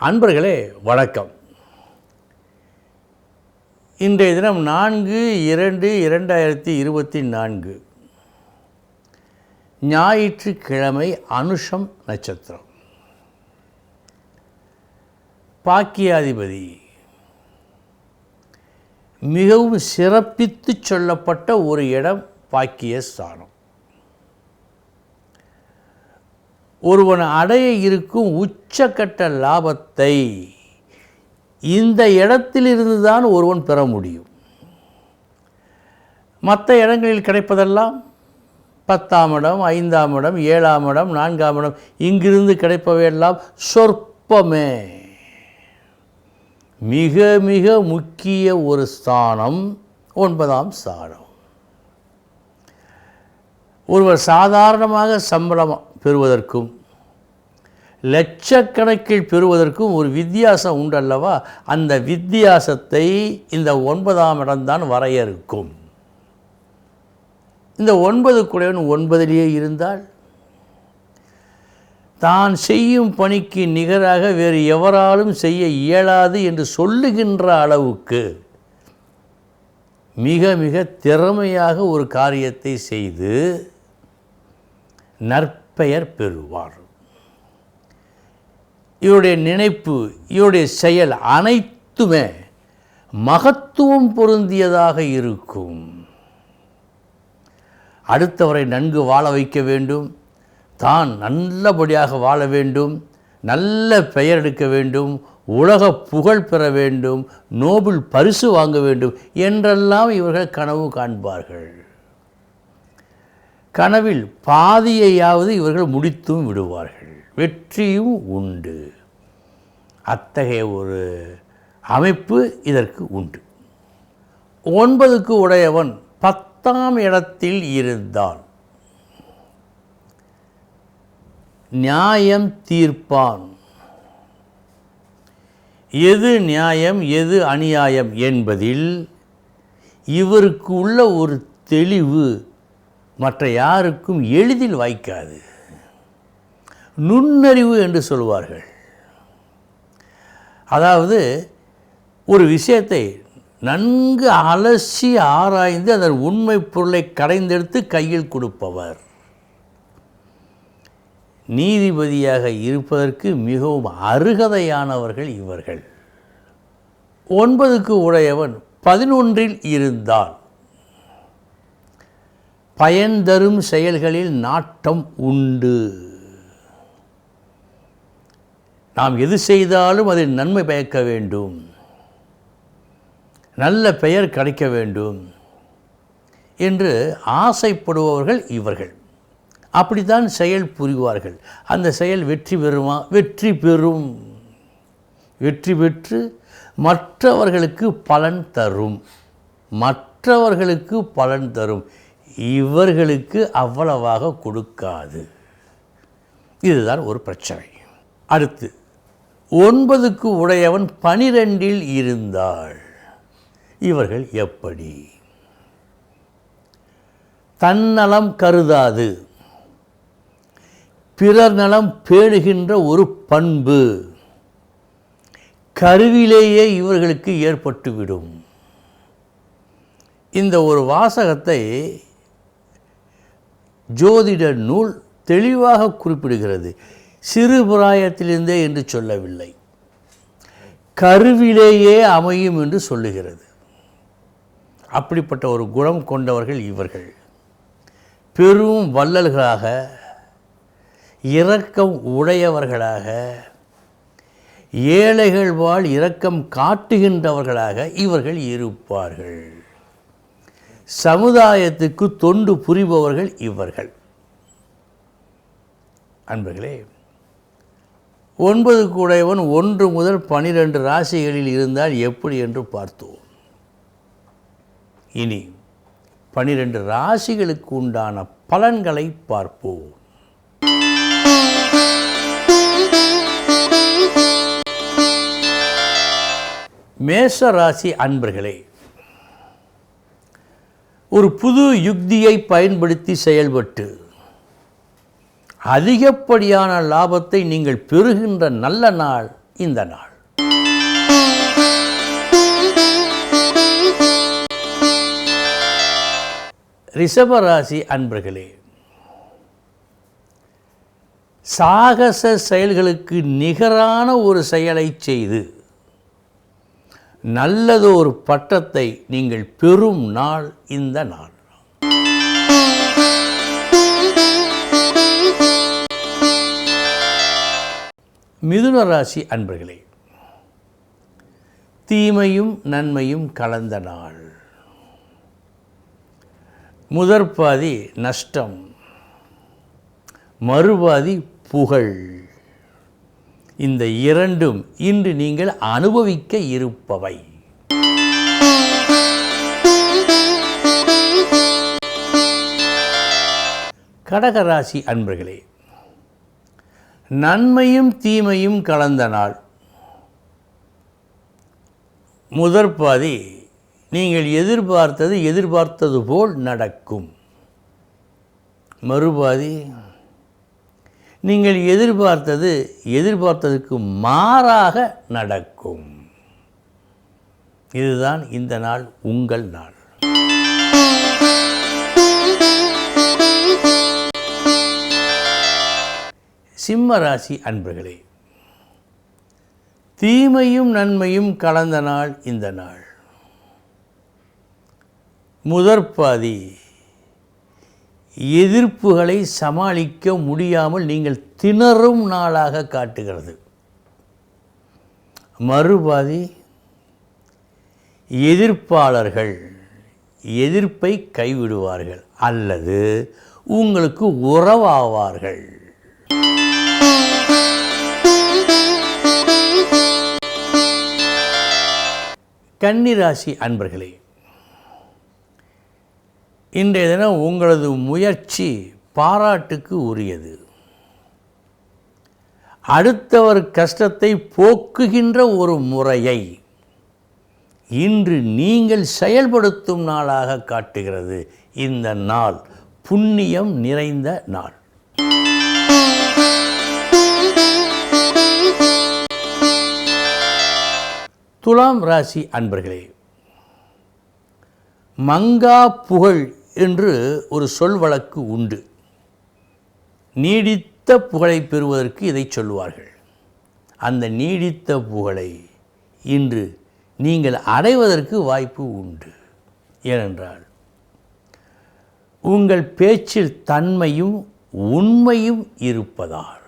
அன்பர்களே வணக்கம். இன்றைய தினம் நான்கு இரண்டு இரண்டாயிரத்தி இருபத்தி நான்கு. ஞாயிற்றுக்கிழமை அனுஷம் நட்சத்திரம். பாக்கியாதிபதி. மிகவும் சிறப்பித்து சொல்லப்பட்ட ஒரு இடம் பாக்கிய ஸ்தானம் ஒருவன் அடைய இருக்கும் உச்சக்கட்ட லாபத்தை இந்த இடத்திலிருந்து தான் ஒருவன் பெற முடியும். மற்ற இடங்களில் கிடைப்பதெல்லாம் பத்தாம் இடம் ஐந்தாம் இடம் ஏழாம் இடம் நான்காம் இடம் இங்கிருந்து கிடைப்பவையெல்லாம் சொற்பமே. மிக மிக முக்கிய ஒரு ஸ்தானம் ஒன்பதாம் ஸ்தானம் ஒருவர் சாதாரணமாக சம்பளம் பெறுவதற்கும் லட்சக்கணக்கில் பெறுவதற்கும் ஒரு வித்தியாசம் உண்டல்லவா? அந்த வித்தியாசத்தை இந்த ஒன்பதாம் இடம்தான் வரையறுக்கும். இந்த ஒன்பது குடைவன் ஒன்பதிலேயே இருந்தால் தான் செய்யும் பணிக்கு நிகராக வேறு எவராலும் செய்ய இயலாது என்று சொல்லுகின்ற அளவுக்கு மிக மிக திறமையாக ஒரு காரியத்தை செய்து பெயர் பெறுவார். இவருடைய நினைப்பு இவருடைய செயல் அனைத்துமே மகத்துவம் பொருந்தியதாக இருக்கும். அடுத்தவரை நன்கு வாழ வைக்க வேண்டும். தான் நல்லபடியாக வாழ வேண்டும். நல்ல பெயர் எடுக்க வேண்டும். உலக புகழ் பெற வேண்டும். நோபல் பரிசு வாங்க வேண்டும் என்றெல்லாம் இவர்கள் கனவு காண்பார்கள். கனவில் பாதியையாவது இவர்கள் முடித்தும் விடுவார்கள். வெற்றியும் உண்டு. அத்தகைய ஒரு அமைப்பு இதற்கு உண்டு. ஒன்பதுக்கு உடையவன் பத்தாம் இடத்தில் இருந்தால் நியாயம் தீர்ப்பான். எது நியாயம் எது அநியாயம் என்பதில் இவருக்கு உள்ள ஒரு தெளிவு மற்ற யாருக்கும் எளிதில் வாய்க்காது. நுண்ணறிவு என்று சொல்வார்கள். அதாவது ஒரு விஷயத்தை நன்கு அலசி ஆராய்ந்து அதன் உண்மை பொருளை கடைந்தெடுத்து கையில் கொடுப்பவர். நீதிபதியாக இருப்பதற்கு மிகவும் அருகதையானவர்கள் இவர்கள். ஒன்பதுக்கு உடையவன் பதினொன்றில் இருந்தால் பயன் தரும் செயல்களில் நாட்டம் உண்டு. நாம் எது செய்தாலும் அதில் நன்மை பயக்க வேண்டும். நல்ல பெயர் கிடைக்க வேண்டும் என்று ஆசைப்படுபவர்கள் இவர்கள். அப்படித்தான் செயல் புரிவார்கள். அந்த செயல் வெற்றி பெறுமா? வெற்றி பெறும். வெற்றி பெற்று மற்றவர்களுக்கு பலன் தரும். மற்றவர்களுக்கு பலன் தரும். இவர்களுக்கு அவ்வளவாக கொடுக்காது. இதுதான் ஒரு பிரச்சனை. அடுத்து ஒன்பதுக்கு உடையவன் பனிரெண்டில் இருந்தாள். இவர்கள் எப்படி? தன்னலம் கருதாது. பிறர் நலம் பேணுகின்ற ஒரு பண்பு. கருவிலேயே இவர்களுக்கு ஏற்பட்டுவிடும். இந்த ஒரு வாசகத்தை ஜோதிட நூல் தெளிவாக குறிப்பிடுகிறது. சிறு பிராயத்திலிருந்தே என்று சொல்லவில்லை. கருவிலேயே அமையும் என்று சொல்லுகிறது. அப்படிப்பட்ட ஒரு குணம் கொண்டவர்கள் இவர்கள். பெரும் வள்ளல்களாக இரக்கம் உடையவர்களாக ஏழைகள் வாழ் இரக்கம் காட்டுகின்றவர்களாக இவர்கள் இருப்பார்கள். சமுதாயத்துக்கு தொண்டு புரிபவர்கள் இவர்கள். அன்பர்களே ஒன்பது கூடையவன் ஒன்று முதல் பனிரெண்டு ராசிகளில் இருந்தால் எப்படி என்று பார்த்தோம் இனி பனிரெண்டு ராசிகளுக்கு உண்டான பலன்களை பார்ப்போம். மேஷ ராசி அன்பர்களே ஒரு புது யுக்தியை பயன்படுத்தி செயல்பட்டு அதிகப்படியான லாபத்தை நீங்கள் பெறுகின்ற நல்ல நாள் இந்த நாள். ரிஷபராசி அன்பர்களே சாகச செயல்களுக்கு நிகரான ஒரு செயலை செய்து நல்லதொரு பட்டத்தை நீங்கள் பெறும் நாள் இந்த நாள். மிதுன ராசி அன்பர்களே தீமையும் நன்மையும் கலந்த நாள். முதற்பாதி நஷ்டம் மறுபாதி புகழ். இந்த இரண்டும் இன்று நீங்கள் அனுபவிக்க இருப்பவை. கடகராசி அன்பர்களே நன்மையும் தீமையும் கலந்த நாள். முதற்பாதி நீங்கள் எதிர்பார்த்தது எதிர்பார்த்தது போல் நடக்கும். மறுபாதி நீங்கள் எதிர்பார்த்தது எதிர்பார்த்ததுக்கு மாறாக நடக்கும். இதுதான் இந்த நாள் உங்கள் நாள். சிம்ம ராசி அன்பர்களே தீமையும் நன்மையும் கலந்த நாள் இந்த நாள். முதற்பாதி எதிர்ப்புகளை சமாளிக்க முடியாமல் நீங்கள் திணறும் நாளாக காட்டுகிறது. மறுபாதி எதிர்ப்பாளர்கள் எதிர்ப்பை கைவிடுவார்கள் அல்லது உங்களுக்கு உறவாவார்கள். கன்னிராசி அன்பர்களே இன்றைய தினம் உங்களது முயற்சி பாராட்டுக்கு உரியது. அடுத்தவர் கஷ்டத்தை போக்குகின்ற ஒரு முறையை இன்று நீங்கள் செயல்படுத்தும் நாளாக காட்டுகிறது. இந்த நாள் புண்ணியம் நிறைந்த நாள். துலாம் ராசி அன்பர்களே மங்கா புகழ் என்று ஒரு சொல் வழக்கு உண்டு. நீடித்த புகழை பெறுவதற்கு இதை சொல்லுவார்கள். அந்த நீடித்த புகழை இன்று நீங்கள் அடைவதற்கு வாய்ப்பு உண்டு. ஏனென்றால் உங்கள் பேச்சில் தன்மையும் உண்மையும் இருப்பதால்.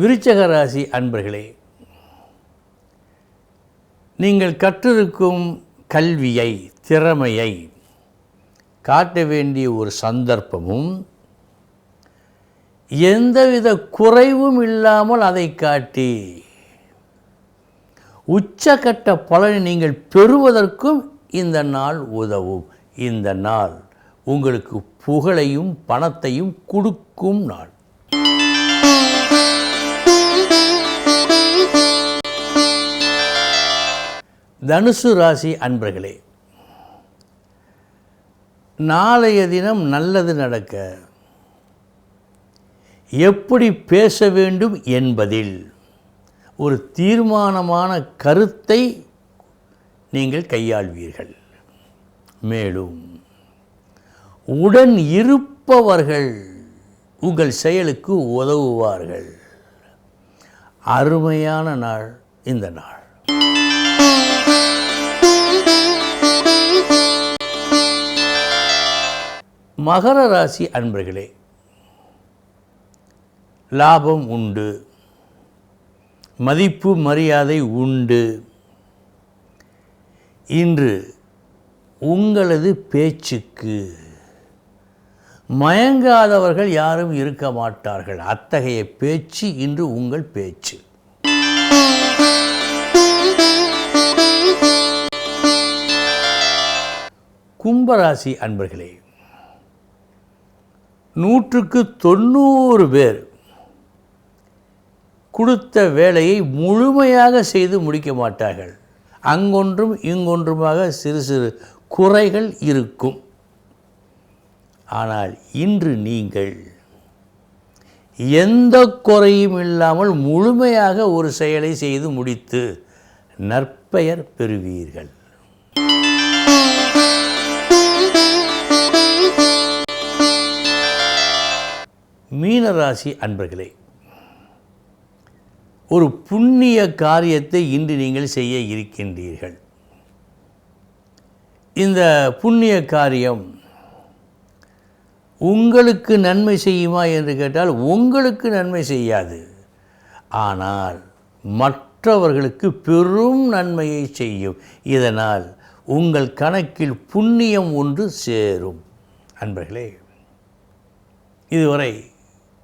விருச்சக ராசி அன்பர்களே நீங்கள் கற்றிருக்கும் கல்வியை திறமையை காட்ட வேண்டிய ஒரு சந்தர்ப்பமும் எந்தவித குறைவும் இல்லாமல் அதை காட்டி உச்சக்கட்ட பலனை நீங்கள் பெறுவதற்கும் இந்த நாள் உதவும். இந்த நாள் உங்களுக்கு புகழையும் பணத்தையும் கொடுக்கும் நாள். தனுசு ராசி அன்பர்களே நாளைய தினம் நல்லது நடக்க எப்படி பேச வேண்டும் என்பதில் ஒரு தீர்மானமான கருத்தை நீங்கள் கையாள்வீர்கள். மேலும் உடன் இருப்பவர்கள் உங்கள் செயலுக்கு உதவுவார்கள். அருமையான நாள் இந்த நாள். மகர ராசி அன்பர்களே லாபம் உண்டு மதிப்பு மரியாதை உண்டு. இன்று உங்களது பேச்சுக்கு மயங்காதவர்கள் யாரும் இருக்க மாட்டார்கள். அத்தகைய பேச்சு இன்று உங்கள் பேச்சு. கும்பராசி அன்பர்களே நூற்றுக்கு தொண்ணூறு பேர் கொடுத்த வேலையை முழுமையாக செய்து முடிக்க மாட்டார்கள். அங்கொன்றும் இங்கொன்றுமாக சிறு சிறு குறைகள் இருக்கும். ஆனால் இன்று நீங்கள் எந்த குறையும் இல்லாமல் முழுமையாக ஒரு செயலை செய்து முடித்து நற்பெயர் பெறுவீர்கள். மீனராசி அன்பர்களே ஒரு புண்ணிய காரியத்தை இன்று நீங்கள் செய்ய இருக்கின்றீர்கள். இந்த புண்ணிய காரியம் உங்களுக்கு நன்மை செய்யுமா என்று கேட்டால் உங்களுக்கு நன்மை செய்யாது. ஆனால் மற்றவர்களுக்கு பெரும் நன்மையை செய்யும். இதனால் உங்கள் கணக்கில் புண்ணியம் ஒன்று சேரும். அன்பர்களே இதுவரை